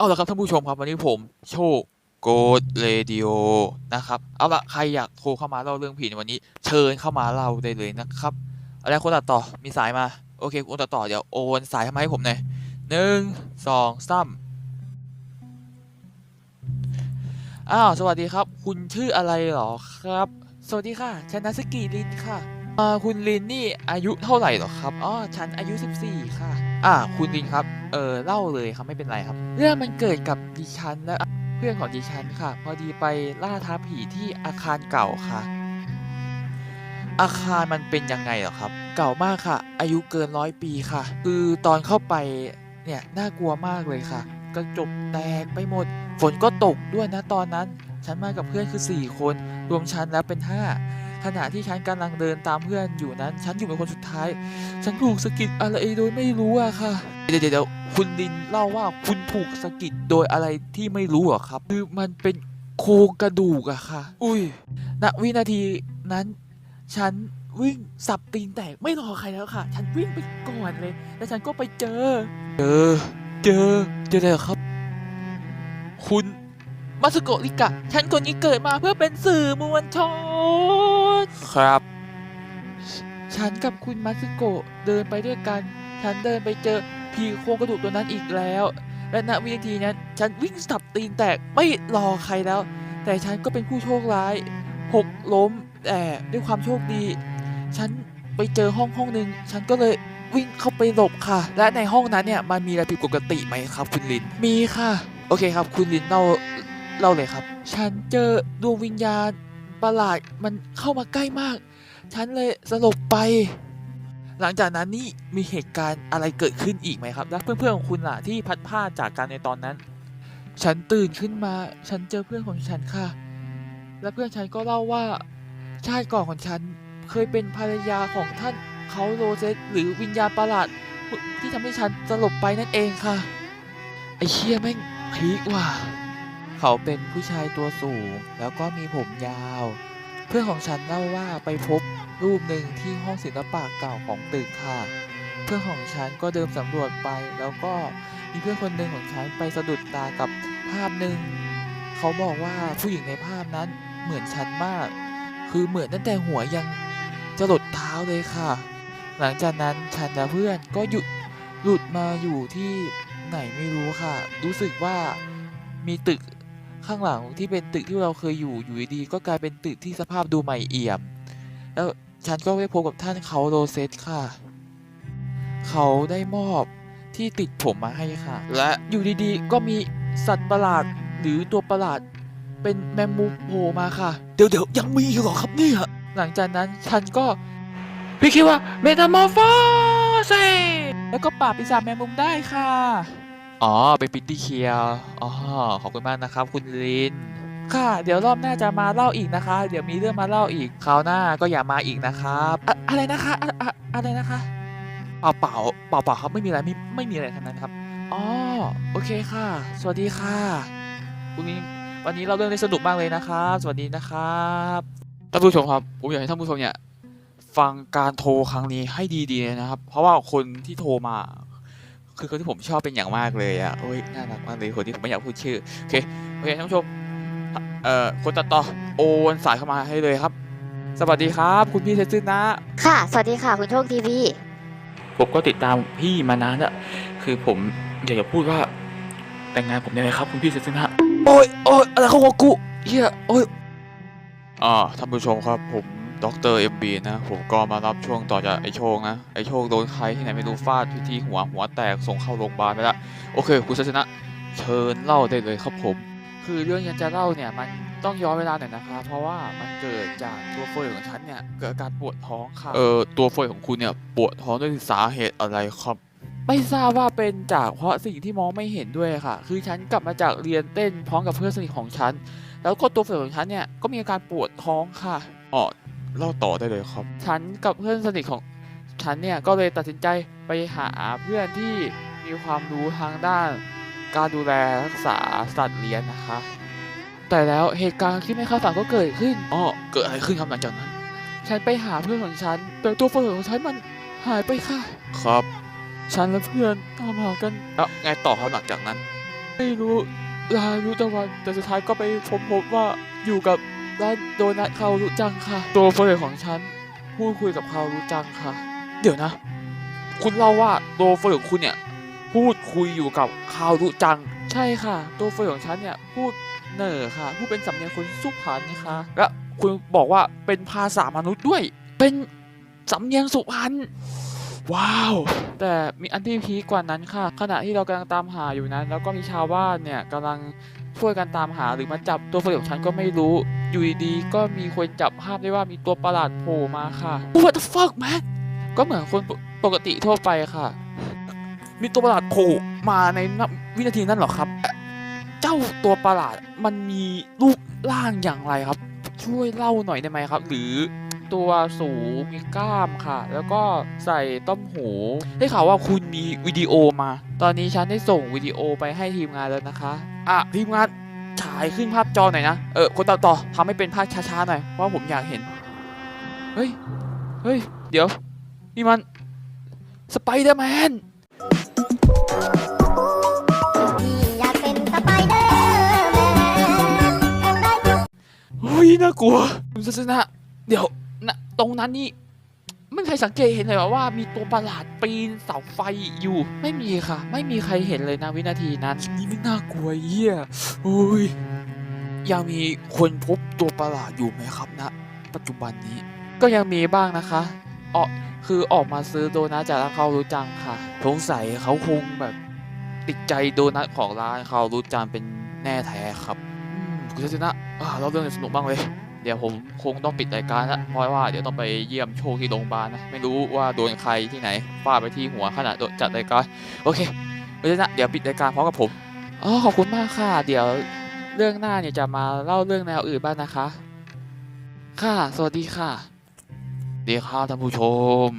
เอาละครับท่านผู้ชมครับ วันนี้ผมโชคโกดเรดิโอนะครับ เอาละใครอยากโทรเข้ามาเล่าเรื่องผีในวันนี้ เชิญเข้ามาเล่าได้เลยนะครับอาละคนตัดต่อมีสายมา โอเคคนตัดต่อเดี๋ยวโอนสายเข้ามให้ผมหน่อยหนึ่งสองสามอ้าวสวัสดีครับ คุณชื่ออะไรหรอครับ สวัสดีค่ะฉันนัสกิลินค่ะอ่าคุณลินนี่อายุเท่าไหร่หรอครับอ๋อฉันอายุ 14 ค่ะ อ่า คุณลินครับ เออเล่าเลยครับไม่เป็นไรครับ เรื่องมันเกิดกับดิฉันและเพื่อนของดิฉันค่ะ พอดีไปล่าท้าผีที่อาคารเก่าค่ะ อาคารมันเป็นยังไงหรอครับ เก่ามากค่ะ อายุเกินร้อยปีค่ะ คือตอนเข้าไปเนี่ยน่ากลัวมากเลยค่ะ กระจกแตกไปหมด ฝนก็ตกด้วยนะตอนนั้น ฉันมากับเพื่อนคือ 4 คน รวมฉันแล้วเป็น 5 ขณะที่ฉันกำลังเดินตามเพื่อนอยู่นั้น ฉันอยู่เป็นคนสุดท้าย ฉันถูกสะกิดอะไรโดยไม่รู้อะค่ะ เดี๋ยวเดี๋ยวคุณลินเล่าว่าคุณถูกสะกิดโดยอะไรที่ไม่รู้เหรอครับ คือมันเป็นโครงกระดูกอะค่ะ อุ้ย ณ วินาทีนั้น ฉันวิ่งสับตีนแตกไม่รอใครแล้วค่ะ ฉันวิ่งไปก่อนเลย แล้วฉันก็ไปเจอ เจอ เจอ เจออะไรเหรอครับ คุณ มาสโกะลิกะ ฉันคนนี้เกิดมาเพื่อเป็นสื่อมวลชน ครับ ฉันกับคุณมัตสึโกะเดินไปด้วยกัน ฉันเดินไปเจอผีโครงกระดูกตัวนั้นอีกแล้ว และณวินาทีนั้น ฉันวิ่งสับตีนแตกไม่รอใครแล้ว แต่ฉันก็เป็นผู้โชคร้ายหกล้มแต่ด้วยความโชคดี ฉันไปเจอห้องห้องหนึ่งฉันก็เลยวิ่งเข้าไปหลบค่ะ และในห้องนั้นเนี่ยมันมีอะไรผิดปกติไหมครับ คุณลิน มีค่ะ โอเคครับ คุณลินเล่าเล่าเลยครับ ฉันเจอดวงวิญญาณ ประหลาดมันเข้ามาใกล้มาก ฉันเลยสลบไป หลังจากนั้นนี่มีเหตุการณ์อะไรเกิดขึ้นอีกไหมครับ และเพื่อนๆของคุณล่ะที่พัดพลาจากการในตอนนั้น ฉันตื่นขึ้นมา ฉันเจอเพื่อนของฉันค่ะ และเพื่อนฉันก็เล่าว่าชาติก่อนของฉันเคยเป็นภรรยาของท่านเขาโรเซตหรือวิญญาณประหลาดที่ทำให้ฉันสลบไปนั่นเองค่ะ ไอเชี่ยแม่งพีกว่ะ เขาเป็นผู้ชายตัวสูงแล้วก็มีผมยาว เพื่อนของฉันเล่าว่าไปพบรูปหนึ่งที่ห้องศิลปะเก่าของตึกค่ะ เพื่อนของฉันก็เดินสำรวจไปแล้วก็มีเพื่อนคนหนึ่งของฉันไปสะดุดตากับภาพหนึ่งเขาบอกว่าผู้หญิงในภาพนั้นเหมือนฉันมาก คือเหมือนตั้งแต่หัวยังจะหลดเท้าเลยค่ะ หลังจากนั้นฉันและเพื่อนก็หยุดหลุดมาอยู่ที่ไหนไม่รู้ค่ะ รู้สึกว่ามีตึก ข้างหลังที่เป็นตึกที่เราเคยอยู่อยู่ดีๆก็กลายเป็นตึกที่สภาพดูใหม่เอี่ยม แล้วฉันก็ได้พบกับท่านเขาโรเซตค่ะ เขาได้มอบที่ติดผมมาให้ค่ะ และอยู่ดีๆ ก็มีสัตว์ประหลาดหรือตัวประหลาดเป็นแมมมูโผล่มาค่ะ เดี๋ยวเดี๋ยวยังมีอยู่เหรอครับเนี่ยหลังจากนั้นฉันก็พี่คิดว่าเมตา m อร์ฟอเซแล้วก็ปราบปีศาจแมงมุมได้ค่ะ อ๋อ เป็นปิตตี้เคียวอ๋อ ขอบคุณมากนะครับ คุณลิน ค่ะ เดี๋ยวรอบหน้าจะมาเล่าอีกนะคะ เดี๋ยวมีเรื่องมาเล่าอีก คราวหน้าก็อย่ามาอีกนะครับอะอะไรนะคะ อะอะอะไรนะคะ เปล่าเปล่าเปล่าเปล่าครับ ไม่มีอะไรไม่ไม่มีอะไรทั้งนั้นครับ อ๋อ โอเคค่ะ สวัสดีค่ะ คุณลิน วันนี้เราเรื่องได้สนุกมากเลยนะครับ สวัสดีนะครับท่านผู้ชมครับ ผมอยากให้ท่านผู้ชมเนี่ยฟังการโทรครั้งนี้ให้ดีๆนะครับ เพราะว่าคนที่โทรมา คือคนที่ผมชอบเป็นอย่างมากเลยอะโอ้ยน่ารักมากเลยคนที่ผมไม่อยากพูดชื่อโอเคโอเคท่านผู้ชมเอ่อคนตัดต่อโอนสายเข้ามาให้เลยครับ สวัสดีครับ คุณพี่เซซึนะ ค่ะ สวัสดีค่ะ คุณโชคทีวีผมก็ติดตามพี่มานานแล้วคือผมอยากจะพูดว่าแต่งงานผมได้ไหมครับ คุณพี่เซซึนะโอ้ยโอ้ยอะไรของกูเฮียโอ้ยอ่าท่านผู้ชมครับผม ดรเอ็มบีนะผมก็มารับช่วงต่อจากไอโชคนะไอโชคโดนใครที่ไหนไม่รู้ฟาดที่ที่หัวหัวแตกส่งเข้าโรงพยาบาลไปแล้วโอเค คุณเซซึนะ เชิญเล่าได้เลยครับผม คือเรื่องฉันจะเล่าเนี่ยมันต้องย้อนเวลาหน่อยนะคะเพราะว่ามันเกิดจากตัวเฟยของฉันเนี่ยเกิดอาการปวดท้องค่ะเออตัวเฟยของคุณเนี่ยปวดท้องด้วยสาเหตุอะไรครับ ไม่ทราบว่าเป็นจากเพราะสิ่งที่มองไม่เห็นด้วยค่ะ คือฉันกลับมาจากเรียนเต้นพร้อมกับเพื่อนสนิทของฉัน แล้วก็ตัวเฟยของฉันเนี่ยก็มีอาการปวดท้องค่ะอ๋อ เล่าต่อได้เลยครับ ฉันกับเพื่อนสนิทของฉันเนี่ยก็เลยตัดสินใจไปหาเพื่อนที่มีความรู้ทางด้าน การดูแลรักษาสัตว์เลี้ยงนะคะ แต่แล้วเหตุการณ์ที่ไม่คาดฝันก็เกิดขึ้นอ๋อเกิดอะไรขึ้นครับหลังจากนั้น ฉันไปหาเพื่อนของฉัน แต่ตัวเพื่อนของฉันมันหายไปค่ะ ครับ ฉันและเพื่อนตามหากันแล้วไงต่อครับหลังจากนั้นฉไม่รู้ลารู้แต่วันแต่สุดท้ายก็ไปพบพบว่าอยู่กับ ร้านโดนัทเขารู้จังค่ะตัวเฟยของฉันพูดคุยกับเขารู้จังค่ะ เดี๋ยวนะ คุณเล่าว่าตัวเฟยของคุณเนี่ยพูดคุยอยู่กับคาวรุจัง ใช่ค่ะ ตัวเฟยของฉันเนี่ยพูดเหน่อค่ะพูดเป็นสำเนียงคนสุพรรณนะคะและคุณบอกว่าเป็นภาษามนุษย์ด้วย เป็นสำเนียงสุพรรณว้าว แต่มีอันที่พีคกว่านั้นค่ะ ขณะที่เรากำลังตามหาอยู่นั้น แล้วก็มีชาวบ้านเนี่ยกำลังช่วยกันตามหาหรือมาจับตัวเฟยของฉันก็ไม่รู้ อยู่ดีๆก็มีคนจับภาพได้ว่ามีตัวประหลาดโผล่มาค่ะ What the fuck man ก็เหมือนคนปกติทั่วไปค่ะ มีตัวประหลาดโผล่มาในวินาทีนั้นหรอครับ เจ้าตัวประหลาดมันมีรูปร่างอย่างไรครับ ช่วยเล่าหน่อยได้ไหมครับ หรือตัวสูงมีกล้ามค่ะ แล้วก็ใส่ต้มหูได้ข่าวว่าคุณมีวิดีโอมา ตอนนี้ฉันได้ส่งวิดีโอไปให้ทีมงานแล้วนะคะ อะทีมงาน ฉายขึ้นภาพจอหน่อยนะ เออคนต่อต่อทำให้เป็นภาพช้าๆหน่อย เพราะว่าผมอยากเห็น เฮ้ย เฮ้ย เดี๋ยว นี่มัน สไปเดอร์แมนพี่อยากเป็นสไปเดอร์แมนทำได้ทุกเฮ้ยน่ากลัวคุณศาสนะเดี๋ยวนะตรงนั้นนี่ ไม่มีใครสังเกตเห็นเลยเหรอว่ามีตัวประหลาดปีนเสาไฟอยู่ ไม่มีค่ะ ไม่มีใครเห็นเลยนะวินาทีนั้นนี่ไม่น่ากลัวเยี่ยโอ้ยยังมีคนพบตัวประหลาดอยู่ไหมครับนะ ปัจจุบันนี้ ก็ยังมีบ้างนะคะอ๋อคือออกมาซื้อโดนัทจากร้านเขารู้จังค่ะสงสัยเขาคงแบบติดใจโดนัทของร้านเขารู้จังเป็นแน่แท้ครับอืมคุณชัชนะอ่าเราเรื่องสนุกบ้างเลย เดี๋ยวผมคงต้องปิดรายการละเพราะว่าเดี๋ยวต้องไปเยี่ยมโชคที่โรงพยาบาลนะไม่รู้ว่าโดนใครที่ไหนฟาดไปที่หัวขณะโดจัดรายการโอเคไม่ใช่นะเดี๋ยวปิดรายการพร้อมกับผมอ๋อขอบคุณมากค่ะ เดี๋ยวเรื่องหน้าเนี่ยจะมาเล่าเรื่องแนวอื่นบ้างนะคะ ค่ะ สวัสดีค่ะ ดีครับท่านผู้ชม